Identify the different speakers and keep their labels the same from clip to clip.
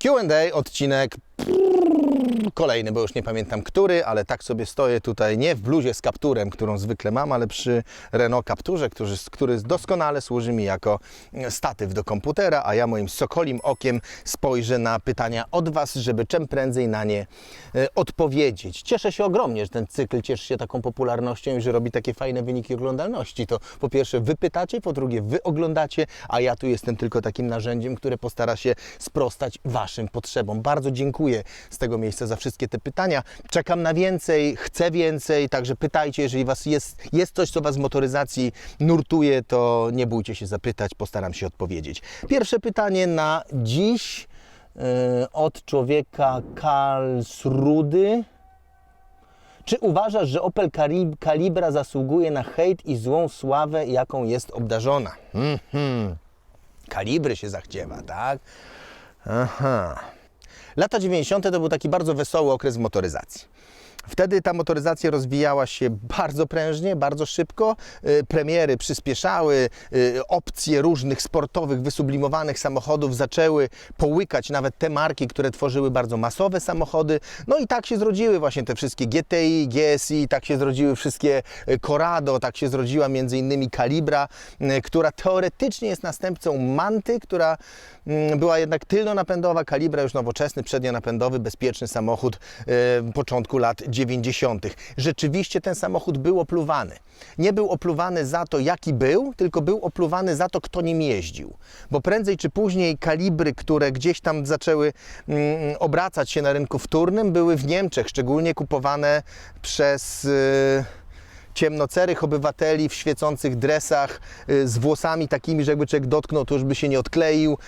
Speaker 1: Q&A, odcinek kolejny, bo już nie pamiętam który, ale tak sobie stoję tutaj nie w bluzie z kapturem, którą zwykle mam, ale przy Renault Capturze, który, który doskonale służy mi jako statyw do komputera, a ja moim sokolim okiem spojrzę na pytania od Was, żeby czym prędzej na nie e, odpowiedzieć. Cieszę się ogromnie, że ten cykl cieszy się taką popularnością i że robi takie fajne wyniki oglądalności. To po pierwsze Wy pytacie, po drugie Wy oglądacie, a ja tu jestem tylko takim narzędziem, które postara się sprostać Waszym potrzebom. Bardzo dziękuję z tego miejsca za wszystkie te pytania. Czekam na więcej, chcę więcej, także pytajcie, jeżeli was jest, jest coś, co Was w motoryzacji nurtuje, to nie bójcie się zapytać, postaram się odpowiedzieć. Pierwsze pytanie na dziś yy, od człowieka Karlsrudy. Czy uważasz, że Opel Calibra zasługuje na hejt i złą sławę, jaką jest obdarzona? Mhm. Kalibry się zachciewa, tak? Aha. Lata 90. to był taki bardzo wesoły okres motoryzacji. Wtedy ta motoryzacja rozwijała się bardzo prężnie, bardzo szybko. Y, Premiery przyspieszały, y, opcje różnych sportowych, wysublimowanych samochodów zaczęły połykać nawet te marki, które tworzyły bardzo masowe samochody. No i tak się zrodziły właśnie te wszystkie GTI, GSI, tak się zrodziły wszystkie y, Corrado, tak się zrodziła między innymi Calibra, która teoretycznie jest następcą Manty, która mm, była jednak tylnonapędowa, Calibra już nowoczesny, przednionapędowy, bezpieczny samochód początku lat 90. Rzeczywiście ten samochód był opluwany. Nie był opluwany za to, jaki był, tylko był opluwany za to, kto nim jeździł. Bo prędzej czy później kalibry, które gdzieś tam zaczęły mm, obracać się na rynku wtórnym, były w Niemczech, szczególnie kupowane przez. y, ciemnocerych obywateli w świecących dresach y, z włosami takimi, że jakby człowiek dotknął, to już by się nie odkleił,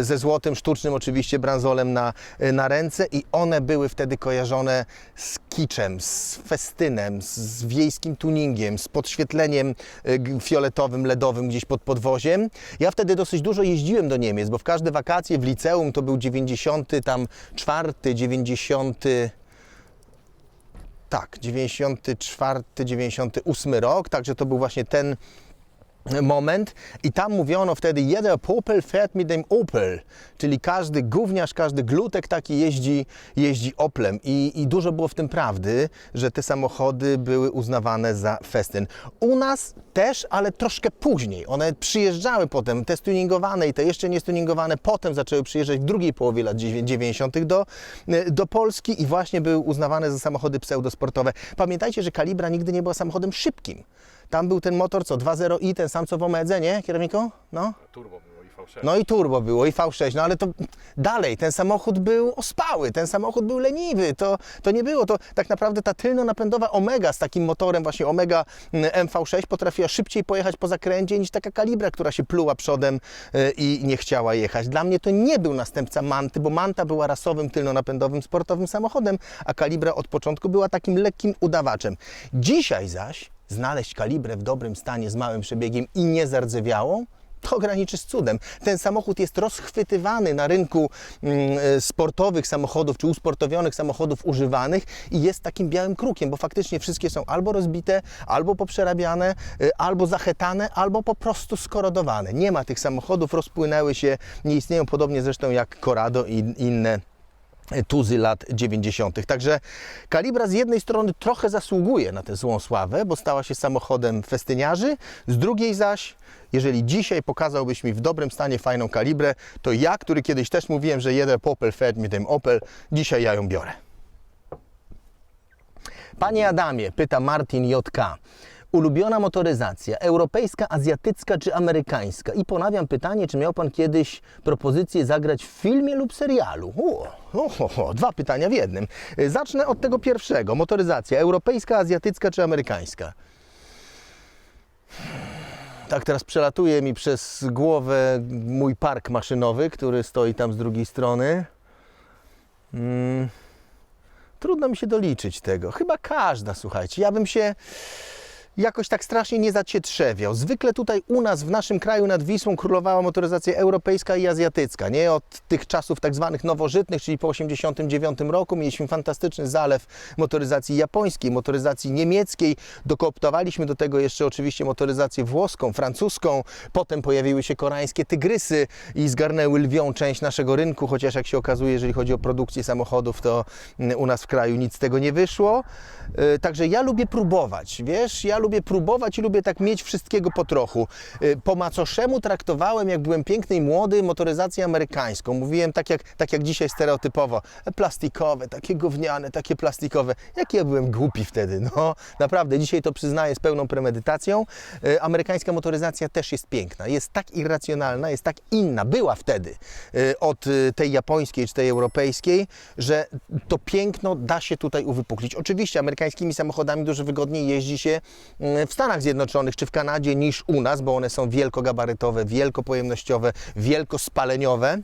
Speaker 1: y, ze złotym, sztucznym oczywiście bransolem na, y, na ręce i one były wtedy kojarzone z kiczem, z festynem, z, wiejskim tuningiem, z podświetleniem fioletowym, ledowym gdzieś pod podwoziem. Ja wtedy dosyć dużo jeździłem do Niemiec, bo w każde wakacje w liceum to był 90 tam czwarty, 90 tak, 94, 98 rok, także to był właśnie ten moment i tam mówiono wtedy jeder Popel fährt mit dem Opel, czyli każdy gówniarz, każdy glutek taki jeździ, jeździ Oplem I, i dużo było w tym prawdy, że te samochody były uznawane za festyn. U nas też, ale troszkę później. One przyjeżdżały potem, te stuningowane i te jeszcze nie stuningowane, potem zaczęły przyjeżdżać w drugiej połowie lat 90. do, do Polski i właśnie były uznawane za samochody pseudosportowe. Pamiętajcie, że Kalibra nigdy nie była samochodem szybkim. Tam był ten motor, co 2.0i, ten sam co w Omedze, nie, kierowniku? No.
Speaker 2: Turbo było i V6.
Speaker 1: No i turbo było, i V6, no ale to dalej, ten samochód był ospały, ten samochód był leniwy, to, to nie było, to tak naprawdę ta tylno-napędowa Omega z takim motorem właśnie Omega mm, MV6 potrafiła szybciej pojechać po zakręcie niż taka Kalibra, która się pluła przodem y, i nie chciała jechać. Dla mnie to nie był następca Manty, bo Manta była rasowym tylno-napędowym sportowym samochodem, a Kalibra od początku była takim lekkim udawaczem. Dzisiaj zaś znaleźć Kalibrę w dobrym stanie z małym przebiegiem i nie zardzewiałą, to graniczy z cudem. Ten samochód jest rozchwytywany na rynku mm, e, sportowych samochodów czy usportowionych samochodów używanych i jest takim białym krukiem, bo faktycznie wszystkie są albo rozbite, albo poprzerabiane, e, albo zachetane, albo po prostu skorodowane. Nie ma tych samochodów, rozpłynęły się, nie istnieją podobnie zresztą jak Corrado i inne tuzy lat 90. Także Kalibra z jednej strony trochę zasługuje na tę złą sławę, bo stała się samochodem festyniarzy, z drugiej zaś, jeżeli dzisiaj pokazałbyś mi w dobrym stanie fajną Kalibrę, to ja, który kiedyś też mówiłem, że jeden Popel fed mi ten Opel, dzisiaj ja ją biorę. Panie Adamie, pyta Martin JK. Ulubiona motoryzacja, europejska, azjatycka czy amerykańska? I ponawiam pytanie, czy miał Pan kiedyś propozycję zagrać w filmie lub serialu? O, o, dwa pytania w jednym. Zacznę od tego pierwszego. Motoryzacja, europejska, azjatycka czy amerykańska? Tak teraz przelatuje mi przez głowę mój park maszynowy, który stoi tam z drugiej strony. Mm. Trudno mi się doliczyć tego. Chyba każda, słuchajcie. Ja bym się. Jakoś tak strasznie nie zacietrzewiał. Zwykle tutaj u nas, w naszym kraju nad Wisłą królowała motoryzacja europejska i azjatycka, nie? Od tych czasów tak zwanych nowożytnych, czyli po 1989 roku mieliśmy fantastyczny zalew motoryzacji japońskiej, motoryzacji niemieckiej, dokooptowaliśmy do tego jeszcze oczywiście motoryzację włoską, francuską, potem pojawiły się koreańskie tygrysy i zgarnęły lwią część naszego rynku, chociaż jak się okazuje, jeżeli chodzi o produkcję samochodów, to mm, u nas w kraju nic z tego nie wyszło. Y, Także ja lubię próbować, wiesz, ja lubię próbować i lubię tak mieć wszystkiego po trochu. Y, Po macoszemu traktowałem, jak byłem piękny i młody, motoryzację amerykańską. Mówiłem tak jak, tak jak dzisiaj stereotypowo, plastikowe, takie gówniane, takie plastikowe. Jaki ja byłem głupi wtedy, no naprawdę, dzisiaj to przyznaję z pełną premedytacją. Y, Amerykańska motoryzacja też jest piękna, jest tak irracjonalna, jest tak inna, była wtedy y, od tej japońskiej czy tej europejskiej, że to piękno da się tutaj uwypuklić. Oczywiście amerykańskimi samochodami dużo wygodniej jeździ się w Stanach Zjednoczonych czy w Kanadzie niż u nas, bo one są wielkogabarytowe, wielkopojemnościowe, wielkospaleniowe.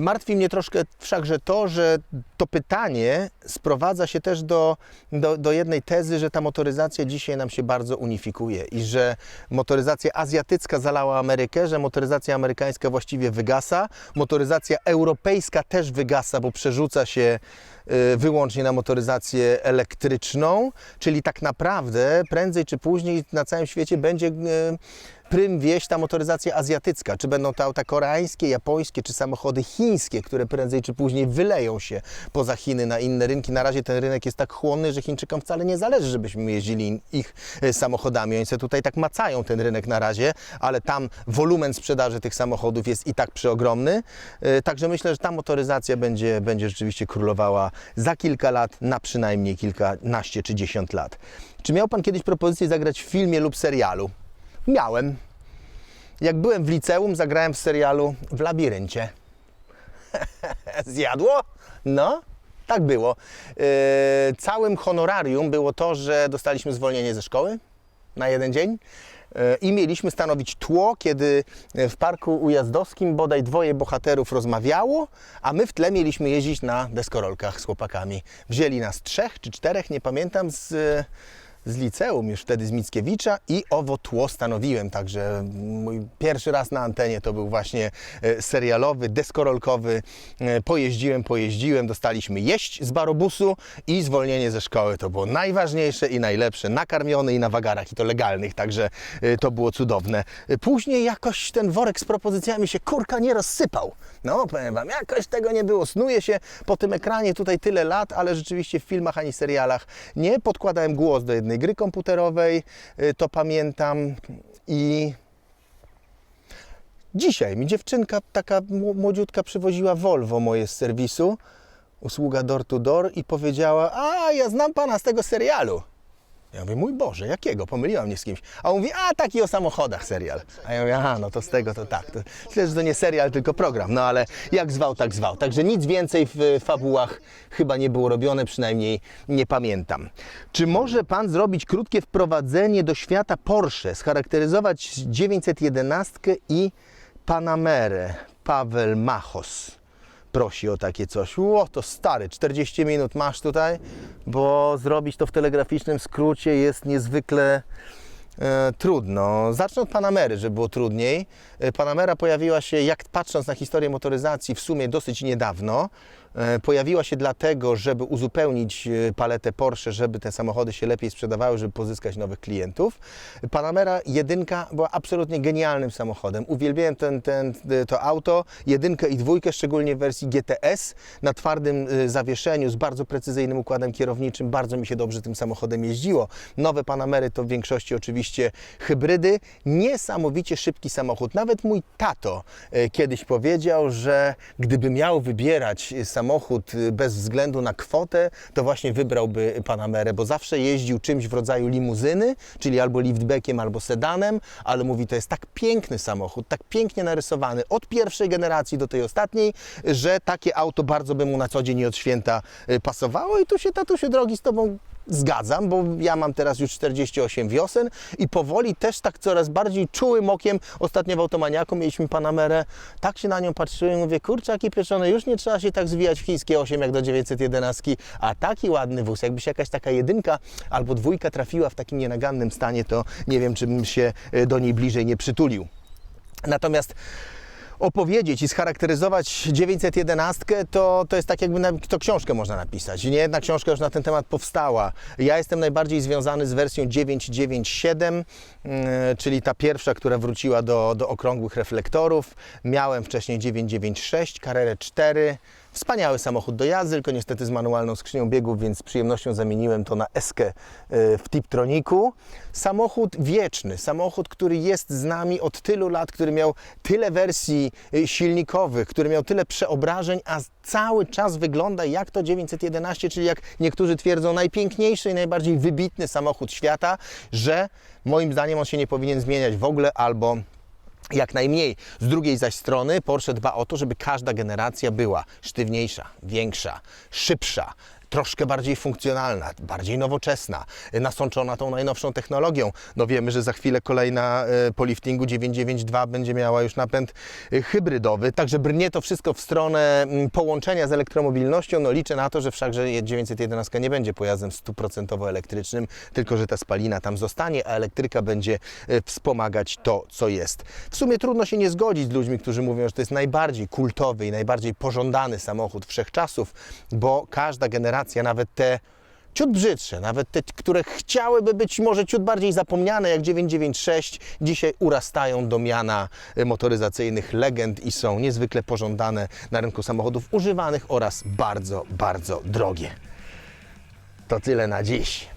Speaker 1: Martwi mnie troszkę wszakże to, że to pytanie sprowadza się też do, do, do jednej tezy, że ta motoryzacja dzisiaj nam się bardzo unifikuje i że motoryzacja azjatycka zalała Amerykę, że motoryzacja amerykańska właściwie wygasa, motoryzacja europejska też wygasa, bo przerzuca się y, wyłącznie na motoryzację elektryczną, czyli tak naprawdę prędzej czy później na całym świecie będzie y, prym wieść ta motoryzacja azjatycka. Czy będą to auta koreańskie, japońskie, czy samochody chińskie, które prędzej czy później wyleją się poza Chiny na inne rynki. Na razie ten rynek jest tak chłonny, że Chińczykom wcale nie zależy, żebyśmy jeździli ich e, samochodami. Oni sobie tutaj tak macają ten rynek na razie, ale tam wolumen sprzedaży tych samochodów jest i tak przeogromny. E, Także myślę, że ta motoryzacja będzie, będzie rzeczywiście królowała za kilka lat, na przynajmniej kilkanaście czy dziesiąt lat. Czy miał Pan kiedyś propozycję zagrać w filmie lub serialu? Miałem. Jak byłem w liceum, zagrałem w serialu w labiryncie. Zjadło? No, tak było. Yy, całym honorarium było to, że dostaliśmy zwolnienie ze szkoły na jeden dzień. Yy, I mieliśmy stanowić tło, kiedy w parku ujazdowskim bodaj dwoje bohaterów rozmawiało, a my w tle mieliśmy jeździć na deskorolkach z chłopakami. Wzięli nas trzech czy czterech, nie pamiętam, z, z liceum już wtedy z Mickiewicza i owo tło stanowiłem. Także mój pierwszy raz na antenie to był właśnie e, serialowy, deskorolkowy. E, Pojeździłem, pojeździłem, dostaliśmy jeść z barobusu i zwolnienie ze szkoły. To było najważniejsze i najlepsze. Nakarmiony i na wagarach i to legalnych, także e, to było cudowne. Później jakoś ten worek z propozycjami się kurka nie rozsypał. No, powiem Wam, jakoś tego nie było. Snuje się po tym ekranie tutaj tyle lat, ale rzeczywiście w filmach ani serialach nie. Podkładałem głos do jednej gry komputerowej, y, to pamiętam i dzisiaj mi dziewczynka taka mł- młodziutka przywoziła Volvo moje z serwisu, usługa door to door i powiedziała, a ja znam Pana z tego serialu. Ja mówię, mój Boże, jakiego? Pomyliłam mnie z kimś. A on mówi, a taki o samochodach serial. A ja mówię, aha, no to z tego to tak. To, że to nie serial, tylko program. No ale jak zwał, tak zwał. Także nic więcej w fabułach chyba nie było robione, przynajmniej nie pamiętam. Czy może Pan zrobić krótkie wprowadzenie do świata Porsche, scharakteryzować 911 i Panamerę? Paweł Machos prosi o takie coś. Ło, to stary, 40 minut masz tutaj, bo zrobić to w telegraficznym skrócie jest niezwykle e, trudno. Zacznę od Panamery, żeby było trudniej. E, Panamera pojawiła się, jak patrząc na historię motoryzacji, w sumie dosyć niedawno. E, Pojawiła się dlatego, żeby uzupełnić e, paletę Porsche, żeby te samochody się lepiej sprzedawały, żeby pozyskać nowych klientów. Panamera jedynka była absolutnie genialnym samochodem. Uwielbiałem ten, ten, to auto, jedynkę i dwójkę, szczególnie w wersji GTS, na twardym e, zawieszeniu, z bardzo precyzyjnym układem kierowniczym. Bardzo mi się dobrze tym samochodem jeździło. Nowe Panamery to w większości oczywiście hybrydy. Niesamowicie szybki samochód. Nawet mój tato e, kiedyś powiedział, że gdyby miał wybierać e, samochód e, bez względu na kwotę, to właśnie wybrałby Panamerę, bo zawsze jeździł czymś w rodzaju limuzyny, czyli albo liftbackiem, albo sedanem, ale mówi, to jest tak piękny samochód, tak pięknie narysowany od pierwszej generacji do tej ostatniej, że takie auto bardzo by mu na co dzień i od święta e, pasowało i tu się, tatusiu drogi, z Tobą zgadzam, bo ja mam teraz już 48 wiosen i powoli też tak coraz bardziej czułym okiem, ostatnio w Automaniaku mieliśmy Panamerę, tak się na nią patrzyłem, mówię, kurczaki pieczone, już nie trzeba się tak zwijać w chińskie 8 jak do 911, a taki ładny wóz, jakby się jakaś taka jedynka albo dwójka trafiła w takim nienagannym stanie, to nie wiem, czy bym się e, do niej bliżej nie przytulił. Natomiast opowiedzieć i scharakteryzować 911, to, to jest tak jakby na, to książkę można napisać. Nie jedna książka już na ten temat powstała. Ja jestem najbardziej związany z wersją 997, mm, czyli ta pierwsza, która wróciła do, do okrągłych reflektorów. Miałem wcześniej 996, Carrera 4. Wspaniały samochód do jazdy, tylko niestety z manualną skrzynią biegów, więc z przyjemnością zamieniłem to na Eskę w Tiptroniku. Samochód wieczny, samochód, który jest z nami od tylu lat, który miał tyle wersji y, silnikowych, który miał tyle przeobrażeń, a cały czas wygląda jak to 911, czyli jak niektórzy twierdzą, najpiękniejszy i najbardziej wybitny samochód świata, że moim zdaniem on się nie powinien zmieniać w ogóle albo jak najmniej. Z drugiej zaś strony Porsche dba o to, żeby każda generacja była sztywniejsza, większa, szybsza, troszkę bardziej funkcjonalna, bardziej nowoczesna, nasączona tą najnowszą technologią. No wiemy, że za chwilę kolejna e, po liftingu 992 będzie miała już napęd e, hybrydowy, także brnie to wszystko w stronę mm, połączenia z elektromobilnością. No liczę na to, że wszakże 911 nie będzie pojazdem stuprocentowo elektrycznym, tylko że ta spalina tam zostanie, a elektryka będzie e, wspomagać to, co jest. W sumie trudno się nie zgodzić z ludźmi, którzy mówią, że to jest najbardziej kultowy i najbardziej pożądany samochód wszechczasów, bo każda generacja, nawet te ciut brzydsze, nawet te, które chciałyby być może ciut bardziej zapomniane jak 996, dzisiaj urastają do miana motoryzacyjnych legend i są niezwykle pożądane na rynku samochodów używanych oraz bardzo, bardzo drogie. To tyle na dziś.